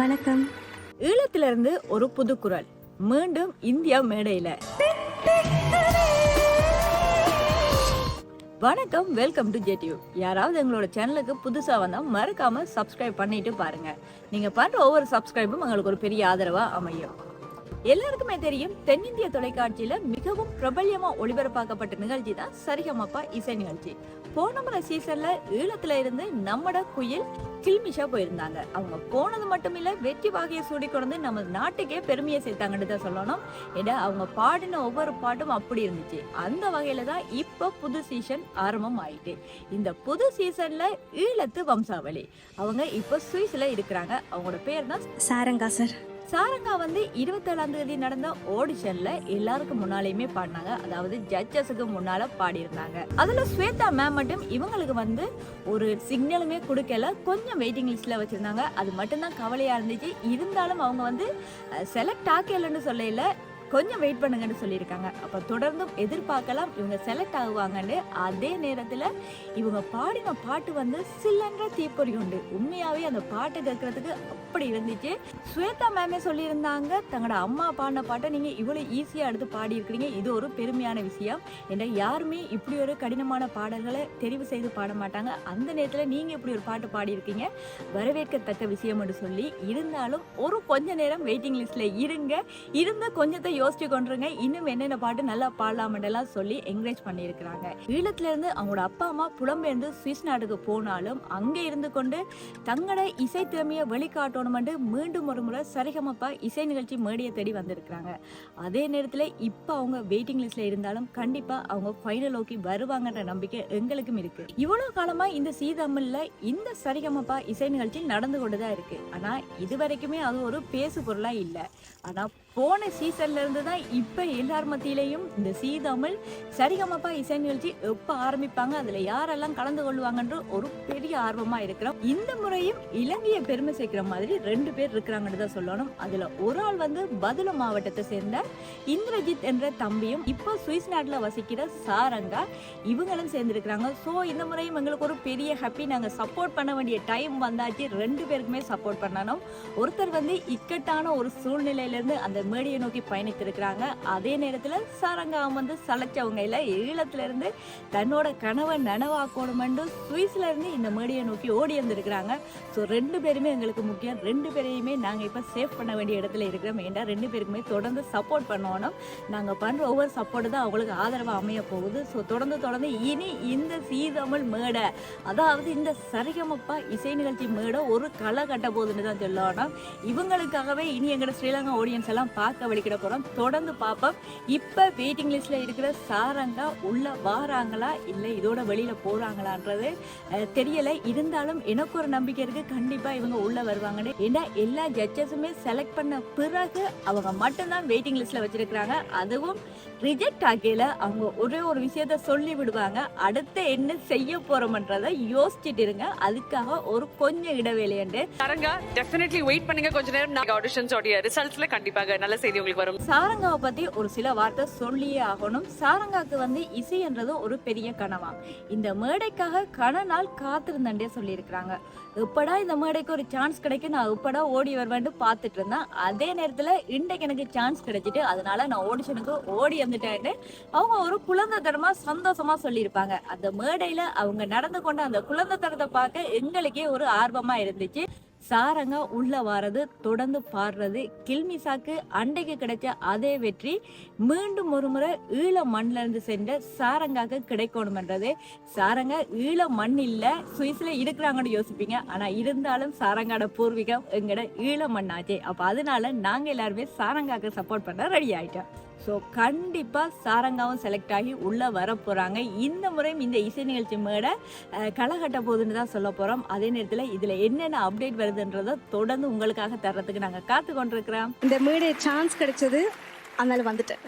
வணக்கம். ஈழத்திலிருந்து ஒரு புது குரல். மீண்டும் இந்தியா மேடையில. வணக்கம் வெல்கம் டு ஜெட்யூ யாராவது எங்களோட சேனலுக்கு புதுசாக வந்தால் மறக்காமல் சப்ஸ்கிரைப் பண்ணிட்டு பாருங்கள் நீங்கள் பண்ணுற ஒவ்வொரு சப்ஸ்கிரைபும் எங்களுக்கு ஒரு பெரிய ஆதரவாக அமையும். எல்லாருக்குமே தெரியும் தென்னிந்திய தொலைக்காட்சியில மிகவும் பிரபல்யமா ஒளிபரப்பாக்கப்பட்ட நிகழ்ச்சி தான் சரிகமப்பா இசை நிகழ்ச்சி. போன முறை சீசன்ல ஈழத்துல இருந்து நம்மட குயில் கில்மிஷா போயிருந்தாங்க. அவங்க போனது மட்டும் இல்ல வெற்றி வாகையை சூடி கொண்டு நம்ம நாட்டுக்கே பெருமையை சேர்த்தாங்கன்னு தான் சொல்லணும். ஏன்னா அவங்க பாடின ஒவ்வொரு பாட்டும் அப்படி இருந்துச்சு. அந்த வகையில தான் இப்ப புது சீசன் ஆரம்பம் ஆயிட்டு. இந்த புது சீசன்ல ஈழத்து வம்சாவளி. அவங்க இப்ப சுவிஸ்ல இருக்கிறாங்க. அவங்களோட பேர் தான் சாரங்கா சார். சாரங்கா வந்து இருபத்தேழாம் தேதி நடந்த ஆடிஷன்ல எல்லாருக்கும் முன்னாலேயுமே பாடினாங்க. அதாவது ஜட்ஜஸுக்கு முன்னால பாடியிருந்தாங்க. அதுல ஸ்வேதா மேம் மட்டும் இவங்களுக்கு வந்து ஒரு சிக்னலுமே கொடுக்கல. கொஞ்சம் வெயிட்டிங் லிஸ்ட்ல வச்சிருந்தாங்க. அது மட்டும்தான் கவலையா இருந்துச்சு. இருந்தாலும் அவங்க வந்து செலக்ட் ஆக்கலன்னு சொல்லல. கொஞ்சம் வெயிட் பண்ணுங்கன்னு சொல்லியிருக்காங்க. அப்போ தொடர்ந்தும் எதிர்பார்க்கலாம் இவங்க செலக்ட் ஆகுவாங்கன்னு அதே நேரத்தில் இவங்க பாடின பாட்டு வந்து சில்லன்ற தீப்பொறி உண்டு. உண்மையாகவே அந்த பாட்டு கேட்கறதுக்கு அப்படி இருந்துச்சு. ஸ்வேதா மேமே சொல்லியிருந்தாங்க தங்களோட அம்மா பாடின பாட்டை நீங்கள் இவ்வளோ ஈஸியாக எடுத்து பாடியிருக்கிறீங்க. இது ஒரு பெருமையான விஷயம். ஏன்னா யாருமே இப்படி ஒரு கடினமான பாடல்களை தெரிவு செய்து பாட மாட்டாங்க. அந்த நேரத்தில் நீங்கள் இப்படி ஒரு பாட்டு பாடியிருக்கீங்க. வரவேற்கத்தக்க விஷயம் என்று சொல்லி இருந்தாலும் ஒரு கொஞ்ச நேரம் வெயிட்டிங் லிஸ்ட்டில் இருங்க. இருந்த கொஞ்சத்தை யோசிச்சு கொண்டுருங்க. இன்னும் என்னென்ன பாட்டு நல்லா பாடலாமெல்லாம் சொல்லி என்கரேஜ் பண்ணியிருக்கிறாங்க. ஈழத்துல இருந்து அவங்களோட அப்பா அம்மா புலம்பெயர்ந்து சுவிஸ் நாட்டுக்கு போனாலும் அங்கே இருந்து கொண்டு தங்களோட இசை திறமையை வெளிக்காட்டணும்னு மீண்டும் ஒரு முறை சரிகமப்பா இசை நிகழ்ச்சி மேடியை தேடி வந்திருக்கிறாங்க. அதே நேரத்தில் இப்போ அவங்க வெயிட்டிங் லிஸ்ட்ல இருந்தாலும் கண்டிப்பாக அவங்க ஃபைனல் நோக்கி வருவாங்கன்ற நம்பிக்கை எங்களுக்கும் இருக்கு. இவ்வளோ காலமாக இந்த சீதமில்ல இந்த சரிகமப்பா இசை நிகழ்ச்சி நடந்து கொண்டு தான் இருக்கு. ஆனால் இது வரைக்குமே அது ஒரு பேசு பொருளாக இல்லை. ஆனால் போன சீசன்ல இருந்து தான் இப்போ எல்லார் மத்தியிலையும் இந்த சீதமிழ் சரிகமப்பா இசை நிகழ்ச்சி எப்போ ஆரம்பிப்பாங்க அதுல யாரெல்லாம் கலந்து கொள்வாங்கன்ற ஒரு பெரிய ஆர்வமா இருக்கிறோம். இந்த முறையும் இலங்கையை பெருமை சேர்க்கிற மாதிரி ரெண்டு பேர் இருக்கிறாங்கன்னு தான் சொல்லணும். அதுல ஒரு ஆள் வந்து பதுல மாவட்டத்தை சேர்ந்த இந்திரஜித் என்ற தம்பியும் இப்போ சுவிஸ் நாட்டில் வசிக்கிற சாரங்கா இவங்களும் சேர்ந்துருக்கிறாங்க. ஸோ இந்த முறையும் எங்களுக்கு ஒரு பெரிய ஹாப்பி நாங்கள் சப்போர்ட் பண்ண வேண்டிய டைம் வந்தாச்சு. ரெண்டு பேருக்குமே சப்போர்ட் பண்ணணும். ஒருத்தர் வந்து இக்கட்டான ஒரு சூழ்நிலையிலேருந்து அந்த அந்த மேடியை நோக்கி பயணித்திருக்கிறாங்க. அதே நேரத்தில் சாரங்கா வந்து சளைச்சவங்க இல்ல ஈழத்துல தன்னோட கனவை நனவாக்கணுமென்று சுவிஸ்ல இருந்து இந்த மேடியை நோக்கி ஓடி வந்திருக்கிறாங்க. ஸோ ரெண்டு பேருமே எங்களுக்கு முக்கியம். ரெண்டு பேரையுமே நாங்கள் இப்போ சேவ் பண்ண வேண்டிய இடத்துல இருக்கிறோம். ஏன்னா ரெண்டு பேருக்குமே தொடர்ந்து சப்போர்ட் பண்ணணும். நாங்கள் பண்ணுற ஒவ்வொரு சப்போர்ட்டு தான் அவங்களுக்கு ஆதரவாக அமைய போகுது. ஸோ தொடர்ந்து தொடர்ந்து இனி இந்த சீதமிழ் மேடை அதாவது இந்த சரிகமப்பா இசை நிகழ்ச்சி மேடை ஒரு களை கட்ட போகுதுன்னு தான் சொல்லணும். இவங்களுக்காகவே இனி எங்களோட ஸ்ரீலங்கா ஆடியன்ஸ் எல்லாம் பார்க்க வலிக்கிட போறோம். தொடர்ந்து பார்ப்போம். இப்ப வெயிட்டிங் லிஸ்ட்ல இருக்கிற சாரங்கா உள்ள வாராங்களா? இல்ல இதோட வெளியில போறாங்களான்றது தெரியலை தெரியல. இருந்தாலும் எனக்கு ஒரு நம்பிக்கை இருக்கு. கண்டிப்பா இவங்க உள்ள வருவாங்கன்னு. ஏன்னா எல்லா ஜட்ஜஸுமே செலக்ட் பண்ண பிறகு அவங்க மட்டும்தான் வெயிட்டிங் லிஸ்ட்ல வச்சிருக்கிறாங்க. அதுவும் ரிஜெக்ட் ஆகையில அவங்க ஒரே ஒரு விஷயத்த சொல்லி விடுவாங்க. அடுத்து என்ன செய்ய போறோம்ன்றத யோசிச்சுட்டு இருங்க. அதுக்காக ஒரு கொஞ்சம் இடைவேளையண்டு. தரங்க டெஃபினெட்லி வெயிட் பண்ணுங்க. கொஞ்ச நேரம் நாங்க ஆடிஷன்ஸோடைய ரிசல்ட்ஸ்ல கண்டிப்பாக நல்ல செய்தி உங்களுக்கு வரும். சாரங்காவை பத்தி ஒரு சில வார்த்தை சொல்லியே ஆகணும். சாரங்காக்கு வந்து இசை ஒரு பெரிய கனவா. இந்த மேடைக்காக கன நாள் காத்திருந்தே சொல்லியிருக்கிறாங்க. எப்படா இந்த மேடைக்கு ஒரு சான்ஸ் கிடைக்கும் நான் எப்படா ஓடி வருவேன்ட்டு பார்த்துட்டு இருந்தேன். அதே நேரத்தில் இன்றைக்கு எனக்கு சான்ஸ் கிடைச்சிட்டு அதனால நான் ஓடிஷனுக்கு ஓடி வந்துட்டேன்னு அவங்க ஒரு குழந்தை தரமாக சந்தோஷமாக சொல்லியிருப்பாங்க. அந்த மேடையில் அவங்க நடந்து கொண்ட அந்த குழந்தைத்தனத்தை பார்க்க எங்களுக்கே ஒரு ஆர்வமாக இருந்துச்சு. சாரங்க உள்ள வாரது தொடர்ந்து பாடுறது கில்மிசாக்கு அண்டைக்கு கிடைச்ச அதே வெற்றி மீண்டும் ஒரு முறை ஈழ மண்ணிலிருந்து சென்ற சாரங்காக்கு கிடைக்கணும்ன்றது. சாரங்க ஈழ மண் இல்ல சுவிஸ்ல இருக்கிறாங்கன்னு யோசிப்பீங்க. ஆனா இருந்தாலும் சாரங்காட பூர்வீகம் எங்கட ஈழ மண்ணாச்சே. அப்ப அதனால நாங்க எல்லாருமே சாரங்காக்கு சப்போர்ட் பண்ண ரெடி ஆயிட்டோம். ஸோ கண்டிப்பாக சாரங்காவும் செலக்ட் ஆகி உள்ளே வர போகிறாங்க இந்த முறையும் இந்த இசை நிகழ்ச்சி மேட களைகட்ட போதுன்னு போகுதுன்னு தான் சொல்ல போகிறோம் அதே நேரத்தில் இதில் என்னென்ன அப்டேட் வருதுன்றதை தொடர்ந்து உங்களுக்காக தர்றதுக்கு நாங்கள் காத்து கொண்டிருக்கிறோம் இந்த மேடை சான்ஸ் கிடைச்சது அதனால வந்துட்டேன்.